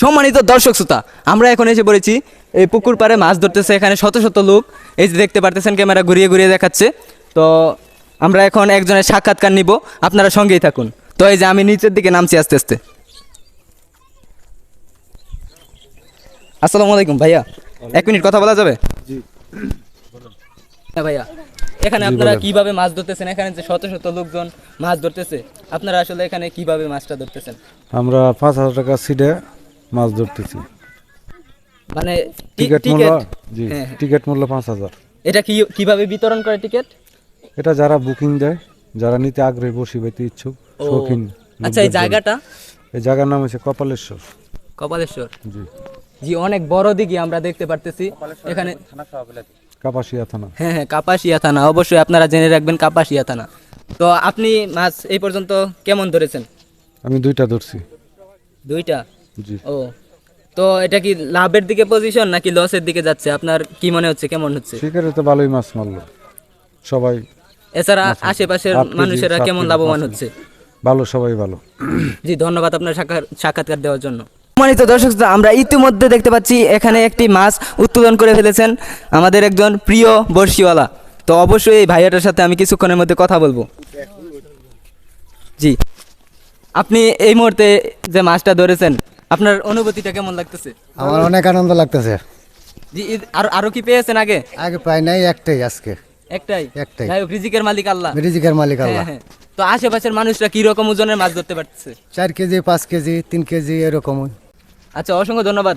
সম্মানিত দর্শক শ্রোতা আমরা এখন এসে পড়েছি এই পুকুর পাড়ে মাছ ধরতেছে এখানে শত শত লোক। এই যে দেখতে পারতেছেন ক্যামেরা ঘুরিয়ে ঘুরিয়ে দেখাচ্ছে। তো আমরা এখন একজনের সাক্ষাৎকার নিব আপনারা সঙ্গেই থাকুন। তো এই যে আমি নিচের দিকে নামছি আস্তে আস্তে। আসসালামু আলাইকুম ভাইয়া এক মিনিট কথা বলা যাবে? হ্যাঁ ভাইয়া এখানে আপনারা কীভাবে মাছ ধরতেছেন? এখানে যে শত শত লোকজন মাছ ধরতেছে আপনারা আসলে এখানে কীভাবে মাছটা ধরতেছেন? আমরা পাঁচ হাজার টাকা সিটে মাছ ধরতেছি। মানে টিকিট মূল্য জি হ্যাঁ, হ্যাঁ। টিকিট মূল্য পাঁচ হাজার। এটা কি কীভাবে বিতরণ করে টিকিট? এটা যারা বুকিং দেয় যারা নিতে আগ্রহী বসি পাইতে ইচ্ছুক শৌখিন আচ্ছা এই জায়গাটা? এই জায়গার নাম হচ্ছে কপালেশ্বর। কপালেশ্বর? জি। জি অনেক বড় দিঘি আমরা দেখতে পারতেছি। এখানে কাপাসিয়া থানা। হ্যাঁ হ্যাঁ কাপাসিয়া থানা। অবশ্যই আপনারা জেনে রাখবেন কাপাসিয়া থানা। তো আপনি মাছ এই পর্যন্ত কেমন ধরেছেন? আমি দুইটা ধরছি। দুইটা? ও। তো এটা কি লাভের দিকে পজিশন নাকি লসের দিকে যাচ্ছে? আপনার কি মনে হচ্ছে? কেমন হচ্ছে? শিকারে তো ভালোই মাছ মারলো। সবাই এছাড়া আশেপাশের মানুষেরা কেমন লাভবান হচ্ছে? ভালো সবাই ভালো। জি ধন্যবাদ আপনার সাক্ষাৎকার দেওয়ার জন্য। সম্মানিত দর্শক আমরা ইতিমধ্যে দেখতে পাচ্ছি এখানে একটি মাছ উত্তোলন করে ফেলেছেন আমাদের একজন প্রিয় বর্ষিওয়ালা তো অবশ্যই এই ভাইয়াটার সাথে আমি কিছুক্ষণের মধ্যে কথা বলব। জি। আপনি এই মুহূর্তে যে মাছটা ধরেছেন আপনার অনুভূতিটা কেমন লাগতেছে? আমার অনেক আনন্দ লাগতেছে। জি আর আরও কি পেয়েছেন আগে? আগে পাই নাই একটাই আজকে। একটাই? একটাই। যাই হোক, রিজিকের মালিক আল্লাহ। রিজিকের মালিক আল্লাহ। হ্যাঁ। হ্যাঁ তো আশেপাশের মানুষরা কি রকম ওজনের মাছ ধরতে পারতেছে? চার কেজি পাঁচ কেজি তিন কেজি এরকম। আচ্ছা অসংখ্য ধন্যবাদ।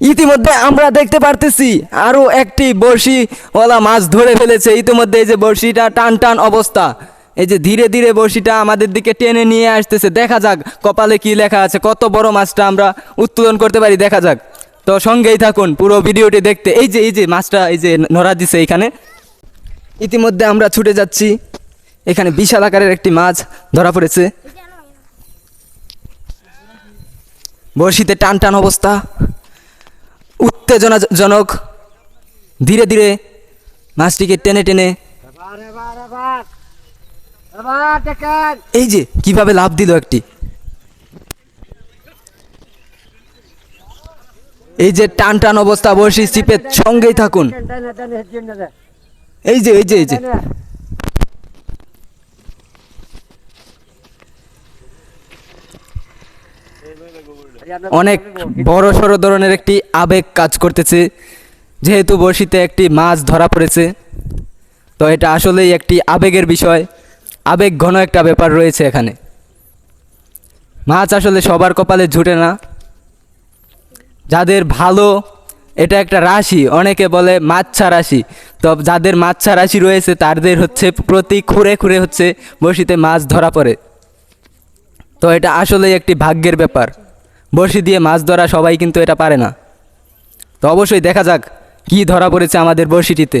ইতিমধ্যে আমরা দেখতে পারতেছি আরও একটি বড়শিওয়ালা মাছ ধরে ফেলেছে। ইতিমধ্যে এই যে বড়শিটা টান টান অবস্থা। এই যে ধীরে ধীরে বড়শিটা আমাদের দিকে টেনে নিয়ে আসতেছে। দেখা যাক কপালে কি লেখা আছে, কত বড় মাছটা আমরা উত্তোলন করতে পারি, দেখা যাক। তো সঙ্গেই থাকুন, পুরো ভিডিওটি দেখতে। এই যে এই যে মাছটা, এই যে নড়া দিছে এখানে। ইতিমধ্যে আমরা ছুটে যাচ্ছি। এখানে বিশাল আকারের একটি মাছ ধরা পড়েছে। বড়শিতে টান টান অবস্থা। উত্তেজনাজনক। ধীরে ধীরে মাছটিকে টেনে টেনে এই যে, কীভাবে লাভ দিল একটি? এই যে টান টান অবস্থা বড়শি চিপের সঙ্গেই থাকুন। এই যে এই যে এই যে। অনেক বড় সড়ো ধরনের একটি আবেগ কাজ করতেছে। যেহেতু বড়শিতে একটি মাছ ধরা পড়েছে, তো এটা আসলেই একটি আবেগের বিষয়। আবেগ ঘন একটা ব্যাপার রয়েছে এখানে। মাছ আসলে সবার কপালে ঝুটে না। যাদের ভালো, এটা একটা রাশি, অনেকে বলে মাচ্ছা রাশি। তো যাদের মাচ্ছা রাশি রয়েছে, তাদের হচ্ছে প্রতি খুঁড়ে খুঁড়ে হচ্ছে বড়শিতে মাছ ধরা পড়ে। তো এটা আসলেই একটি ভাগ্যের ব্যাপার। বড়শি দিয়ে মাছ ধরা সবাই কিন্তু এটা পারে না। তো অবশ্যই দেখা যাক কি ধরা পড়েছে আমাদের বড়শিটিতে।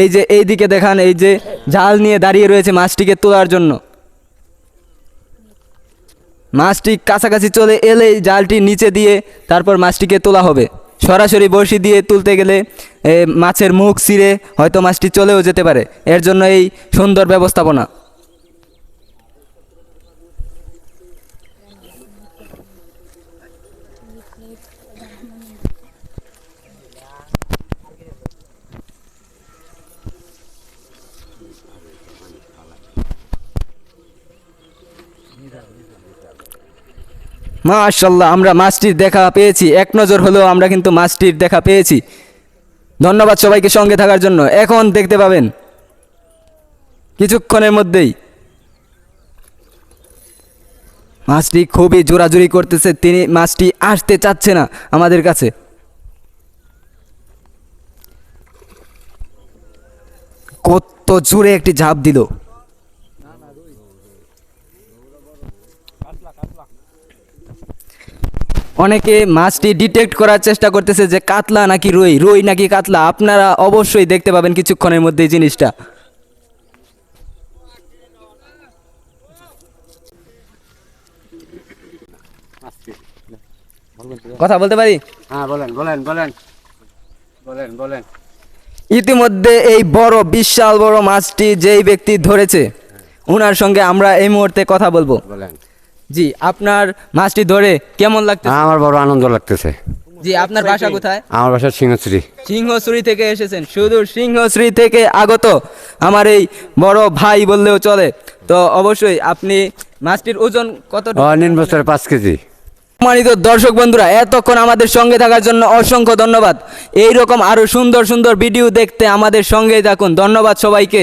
এই যে এই দিকে দেখান, এই যে জাল নিয়ে দাঁড়িয়ে রয়েছে মাছটিকে তোলার জন্য। মাছটি কাছাকাছি চলে এলেই জালটি নিচে দিয়ে তারপর মাছটিকে তোলা হবে। সরাসরি বড়শি দিয়ে তুলতে গেলে মাছের মুখ ছিঁড়ে হয়তো মাছটি চলেও যেতে পারে। এর জন্য এই সুন্দর ব্যবস্থাপনা। মাশাল্লাহ আমরা মাছটির দেখা পেয়েছি। এক নজর হলেও আমরা কিন্তু মাছটির দেখা পেয়েছি। ধন্যবাদ সবাইকে সঙ্গে থাকার জন্য। এখন দেখতে পাবেন, কিছুক্ষণের মধ্যেই মাছটি খুবই জোরাজুরি করতেছে। তিনি মাছটি আসতে চাচ্ছে না আমাদের কাছে। কত জোরে একটি ঝাঁপ দিল। অনেকে মাছটি ডিটেক্ট করার চেষ্টা করতেছে যে কাতলা নাকি রুই রুই নাকি কাতলা। আপনারা অবশ্যই দেখতে পাবেন কিছুক্ষণের মধ্যে এই জিনিসটা। কথা বলতে পারি? হ্যাঁ বলেন বলেন বলেন। বলেন বলেন। ইতিমধ্যে এই বড় বিশাল বড় মাছটি যেই ব্যক্তি ধরেছে ওনার সঙ্গে আমরা এই মুহূর্তে কথা বলব। বলেন। জি আপনার মাছটি ধরে কেমন লাগতেছে? হ্যাঁ, আমার বড় আনন্দ লাগতেছে। জি আপনার বাসা কোথায়? আমার বাসা সিংহশ্রী। সিংহশ্রী থেকে এসেছেন। সুদূর সিংহশ্রী থেকে আগত আমার এই বড় ভাই বললেও চলে। তো অবশ্যই আপনি মাছটির ওজন কত নিন বছরে পাঁচ কেজি। সম্মানিত দর্শক বন্ধুরা এতক্ষণ আমাদের সঙ্গে থাকার জন্য অসংখ্য ধন্যবাদ। এই রকম আরও সুন্দর সুন্দর ভিডিও দেখতে আমাদের সঙ্গেই থাকুন। ধন্যবাদ সবাইকে।